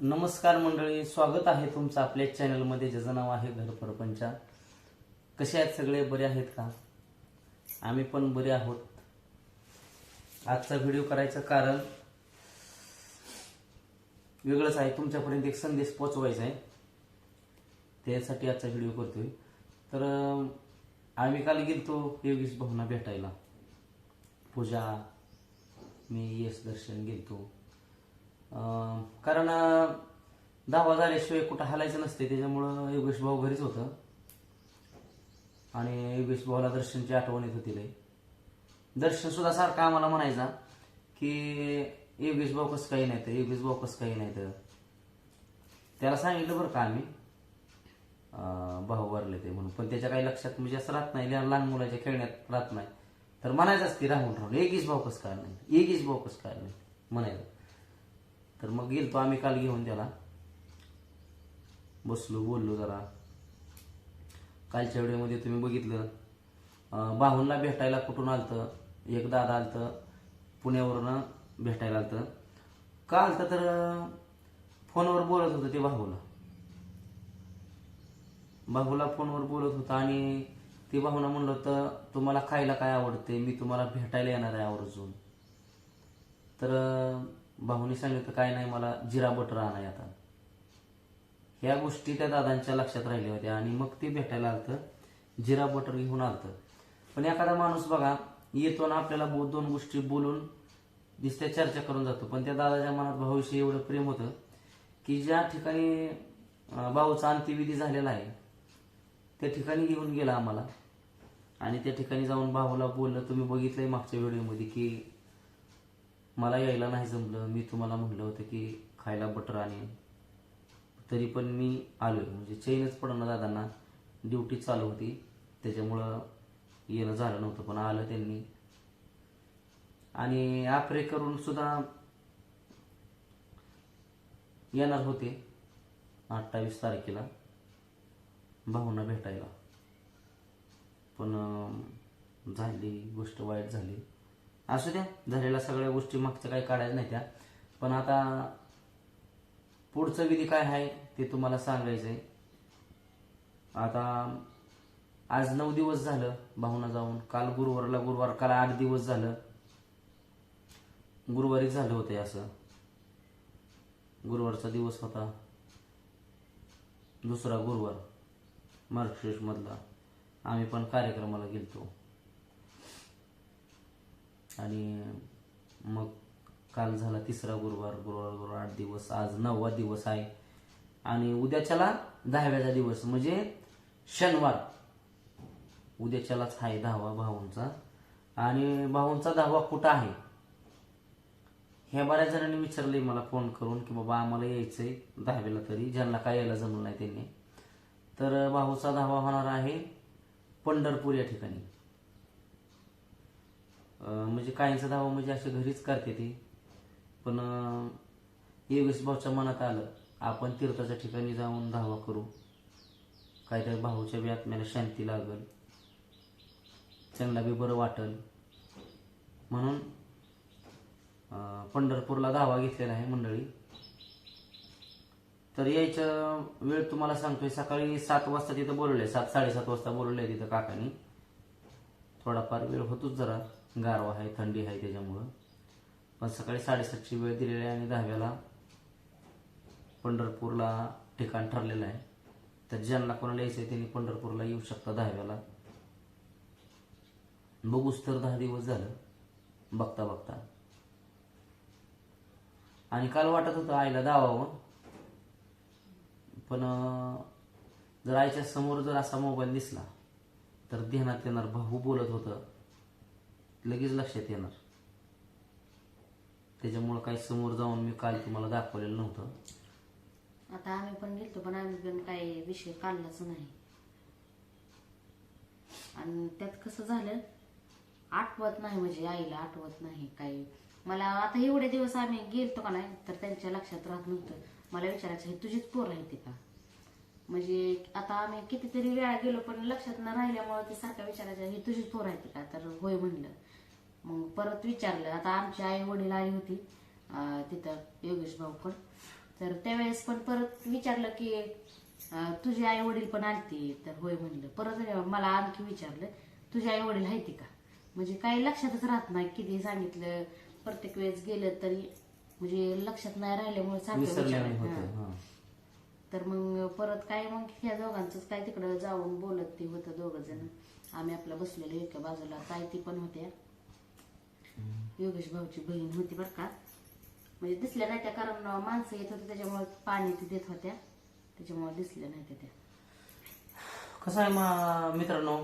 नमस्कार मंडळी स्वागत आहे तुमचं आपल्या चॅनलमध्ये. ज्याचं नाव आहे घर परपंचा. कसे आहेत सगळे? बरे आहेत का? आम्ही पण बरे आहोत. आजचा व्हिडिओ करायचं कारण वेगळंच आहे. तुमच्यापर्यंत एक संदेश पोचवायचा आहे. त्यासाठी आजचा व्हिडिओ करतोय. तर आम्ही काल गेलतो योगेश भावना भेटायला. पूजा मी यश दर्शन गेलतो. कारण दावा झाल्याशिवाय कुठं हालायचं नसते त्याच्यामुळं योगेश भाऊ घरीच होतं. आणि योगेश भाऊला दर्शनची आठवण येत होती लई. दर्शन सुद्धा सारखा आम्हाला म्हणायचा की योगेश भाऊ कसं काही नाही तर योगेश भाऊ कसं काही नाही तर त्याला सांगितलं बरं का आम्ही. भाऊ वारले ते म्हणून. पण त्याच्या काही लक्षात म्हणजे असं राहत नाही लहान लहान मुलाच्या खेळण्यात राहत नाही. तर म्हणायचं असते राहून राहून एकीच भाऊ कसं काय नाही एकीच भाऊ कसं काय नाही म्हणायचं. तर मग गेलतो आम्ही काल घेऊन त्याला. बसलो बोललो जरा. कालच्या व्हिडिओमध्ये तुम्ही बघितलं. बाहूंना भेटायला कुठून आलतं? एक दादा आलतं. पुण्यावरनं भेटायला आलतं. का आलतं तर फोनवर बोलत होतं ते बाहूला बाहूला फोनवर बोलत होता आणि ते बाहूला म्हणलं होतं तुम्हाला खायला काय आवडते मी तुम्हाला भेटायला येणार आहे आवर्जून. तर भाऊनी सांगितलं काय नाही मला जिरा बटर आणाय आता. ह्या गोष्टी त्या दादांच्या लक्षात राहिल्या होत्या आणि मग ते भेटायला आलतं जिरा बटर घेऊन आलतं. पण एखादा माणूस बघा येतो ना आपल्याला बो- दोन गोष्टी बोलून दिसत्या चर्चा करून जातो. पण त्या दादाच्या मनात भाऊविषयी एवढं प्रेम होतं की ज्या ठिकाणी भाऊचा अंत्यविधी झालेला आहे त्या ठिकाणी घेऊन गेला आम्हाला. आणि त्या ठिकाणी जाऊन भाऊला बोललं तुम्ही बघितलंय मागच्या व्हिडिओमध्ये की मला यायला नाही जमलं. मी तुम्हाला म्हणलं होतं की खायला बटर आणेन. तरी पण मी आलोय. म्हणजे चैनच पडणार दादांना ड्युटी चालू होती. त्याच्यामुळं येणं झालं नव्हतं पण आलं त्यांनी. आणि आपरे करून सुद्धा येणार होते अठ्ठावीस तारखेला भाऊंना भेटायला. पण झाली गोष्ट वाईट झाली. असू द्या झालेल्या सगळ्या गोष्टी मागच्या काही काढायच्या नाही त्या. पण आता पुढचं विधी काय आहे ते तुम्हाला सांगायचंय. आता आज नऊ दिवस झालं भावना जाऊन. काल गुरुवारला गुरुवार काल आठ दिवस झालं. गुरुवारी झालं होतं असं. गुरुवारचा दिवस होता. दुसरा गुरुवार मार्गशीर्ष मधला आम्ही पण कार्यक्रमाला गेलतो. आणि मग काल झाला तिसरा गुरुवार गुरुवार गुरुवार आठ दिवस आज नववा दिवस आहे. आणि उद्याच्याला दहाव्याचा दिवस म्हणजे शनिवार. उद्याच्यालाच आहे दहावा भाऊंचा. आणि भाऊंचा दहावा कुठं आहे? ह्या बऱ्याच जणांनी विचारले मला फोन करून की बाबा आम्हाला यायचंय दहावीला तरी ज्यांना काय यायला जमलं नाही त्यांनी. तर भाऊचा दहावा होणार आहे पंढरपूर या ठिकाणी. म्हणजे काहींचा धावा म्हणजे असे घरीच करते ती. पण अं, योगेश भाऊच्या मनात आलं आपण तीर्थाच्या ठिकाणी जाऊन धावा करू. काहीतरी भाऊच्या बी आत्म्याला शांती लागल. त्यांना बी बरं वाटल. म्हणून पंढरपूरला धावा घेतलेला आहे मंडळी. तर यायच्या वेळ तुम्हाला सांगतोय सकाळी सात वाजता तिथं बोलवलंय. सात साडेसात वाजता बोलवलंय तिथं काकानी. थोडाफार वेळ होतोच जरा. गारवा आहे थंडी आहे त्याच्यामुळं. पण सकाळी साडेसातची वेळ दिलेली आहे आणि दहाव्याला पंढरपूरला ठिकाण ठरलेलं आहे. तर ज्यांना कोणाला यायचं आहे त्यांनी पंढरपूरला येऊ शकता दहाव्याला. बघूच तर दहा दिवस झालं बघता बघता. आणि काल वाटत होतं आईला दावावं. पण जर आईच्या समोर जर असा मोबाईल दिसला तर ध्यानात येणार भाऊ बोलत होतं. लगेच लक्षात येणार. त्याच्यामुळं काही समोर जाऊन मी काल तुम्हाला दाखवलेलं नव्हतं. आता आम्ही पण गेलतो पण आम्ही पण काही विषय काढलाच नाही. आणि त्यात कसं झालं आठवत नाही म्हणजे आईला आठवत नाही काही. मला आता एवढे दिवस आम्ही गेलतो का नाही तर त्यांच्या लक्षात राहत नव्हतं. मला विचारायचं हे तुझीच पोर आहे ती का? म्हणजे आता आम्ही कितीतरी वेळा गेलो पण लक्षात न राहिल्यामुळे ते सारखं विचारायचं ही तुझीच पोर आहे ती का? तर होय म्हणलं. मग परत विचारलं. आता आमची आई वडील आली होती तिथं योगेश भाऊकड तर त्यावेळेस पण परत विचारलं की तुझे आई वडील पण आलते. तर होय म्हणलं. परत मला आणखी विचारलं तुझे आई वडील आहेत का? म्हणजे काही लक्षातच राहत नाही किती सांगितलं. प्रत्येक वेळेस गेलं तरी म्हणजे लक्षात नाही राहिल्यामुळे. हा. तर मग परत काय मग ह्या दोघांचंच काय तिकडं जाऊन बोलत ते होतं दोघं जण. आम्ही आपलं बसलेलो एका बाजूला. ताई ती पण होत्या. योगेश भाऊची बहीण होती बरं का. म्हणजे दिसल्या नाही त्या कारण माणसं येत होती त्याच्यामुळे पाणी ती देत होत्या. त्याच्यामुळे दिसल्या नाही त्या कसं आहे मा मित्रांनो?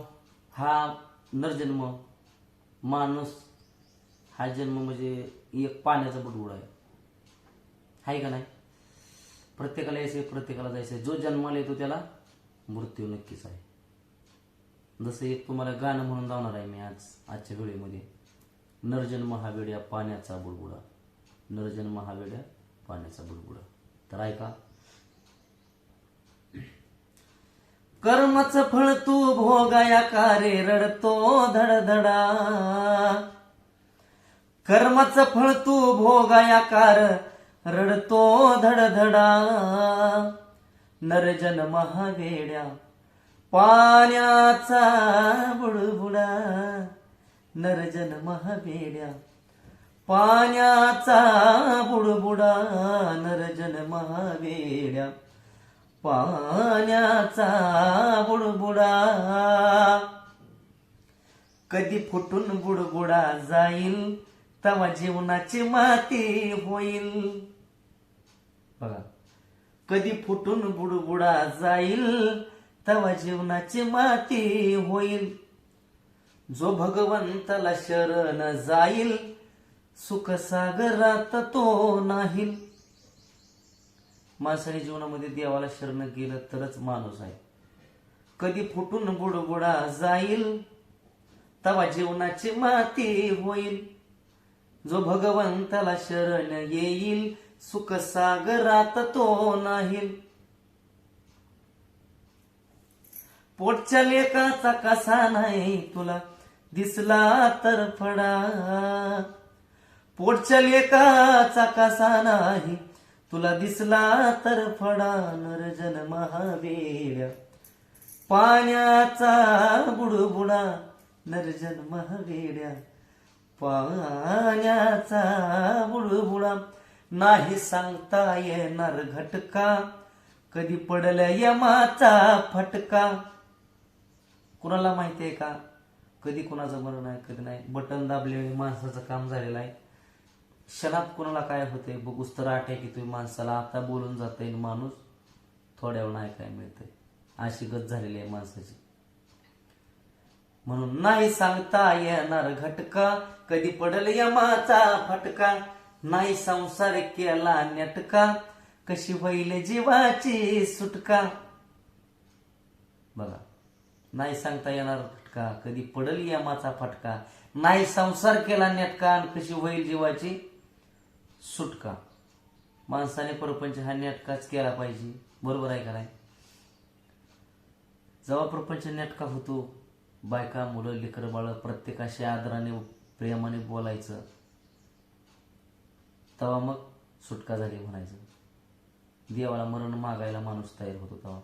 हा नरजन्म माणूस हा जन्म म्हणजे एक पाण्याचा बुडबुड आहे. आहे का नाही? प्रत्येकाला यायचं प्रत्येकाला जायचं जो जन्माला येतो त्याला मृत्यू नक्कीच आहे. जसं एक तुम्हाला गाणं म्हणून जाणार आहे मी आज आजच्या वेळेमध्ये. नरजन्म हा वेड्या पाण्याचा बुडबुडा. नरजन्म हा वेड्या पाण्याचा बुडबुडा. तर ऐका. कर्मच फळ तू भोगाया कारे रडतो धडधडा. कर्मच फळ तू भोगाया कार रडतो धडधडा. नरजन महावेड्या पाण्याचा बुडबुडा. नरजन महावेड्या पाण्याचा बुडबुडा नरजन महावेड्या पाण्याचा बुडबुडा. कधी फुटून बुडबुडा जाईल तवा जीवनाची माती होईल. बघा कधी फुटून बुडबुडा जाईल तवा जीवनाची माती होईल. जो भगवंताला शरण जाईल सुखसागरात तो नाही माणसाने जीवनामध्ये देवाला शरण गेलं तरच माणूस आहे. कधी फुटून बुडबुडा जाईल तवा जीवनाची माती होईल. जो भगवंताला शरण येईल सुखसागरात तो नाही पोटच्या लेकाचा कसा नाही तुला? दिसला तर फडा. पोटच्या लेकाचा कसा नाही तुला दिसला तर फडा नरजन महावेड्या पाण्याचा बुडबुडा नरजन महावेड्या पाण्याचा बुडबुडा नाही सांगता येणार घटका. कधी पडल्या यमाचा फटका. कुणाला माहिती आहे का? कधी कुणाचं मरण आहे कधी नाही. बटन दाबले माणसाचं काम झालेलं आहे. क्षणात कुणाला काय होतंय बघूस तर की तुम्ही माणसाला आता बोलून जातंय माणूस थोड्या वेळ नाही काय मिळतंय. अशी गत झालेली आहे माणसाची. म्हणून नाही सांगता येणार घटका कधी पडल यमाचा फटका. नाही संसार केला नेटका कशी होईल जीवाची सुटका. बघा. नाही सांगता येणार फटका कधी पडल यमाचा फटका? नाही संसार केला नेटका आणि कशी होईल जीवाची? सुटका. माणसाने प्रपंच हा नेटकाच केला पाहिजे. बरोबर आहे का नाही? जेव्हा प्रपंच नेटका होतो बायका मुलं लेकर बाळ प्रत्येकाशी आदराने प्रेमाने बोलायचं. तेव्हा मग सुटका झाली म्हणायचं. देवाला मरण मागायला माणूस तयार होतो तेव्हा.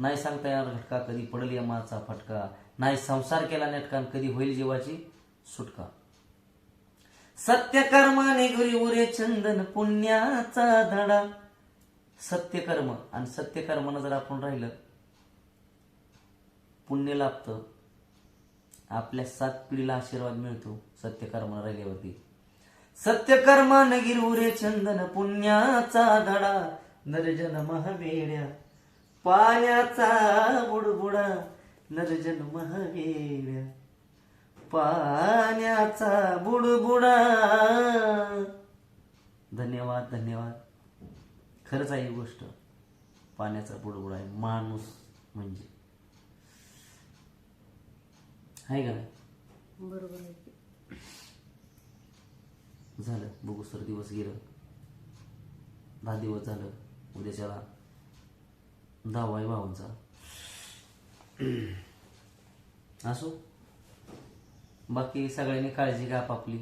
नाही सांगता येणार घटका कधी पडल यमाचा फटका. नाही संसार केला नेटकान कधी होईल जीवाची सुटका. सत्यकर्माने घरी उरे चंदन पुण्याचा धडा. सत्यकर्म आणि सत्यकर्मानं जर आपण राहिलं पुण्य लाभतं. आपल्या सात पिढीला आशीर्वाद मिळतो सत्यकर्म राहिल्यावरती. सत्यकर्मानं उरे चंदन पुण्याचा धडा. नरजन महावेड्या पाण्याचा बुडबुडा नरजन महावेड्या पाण्याचा बुडबुडा. धन्यवाद धन्यवाद. खरंच आहे ही गोष्ट. पाण्याचा बुडबुडा आहे. माणूस म्हणजे. आहे का बरोबर आहे. झालं. बघू सर दिवस गेलं. दहा दिवस झालं. उद्याच्याला दहावा आहे असो. बाकी सगळ्यांनी काळजी घ्या आपापली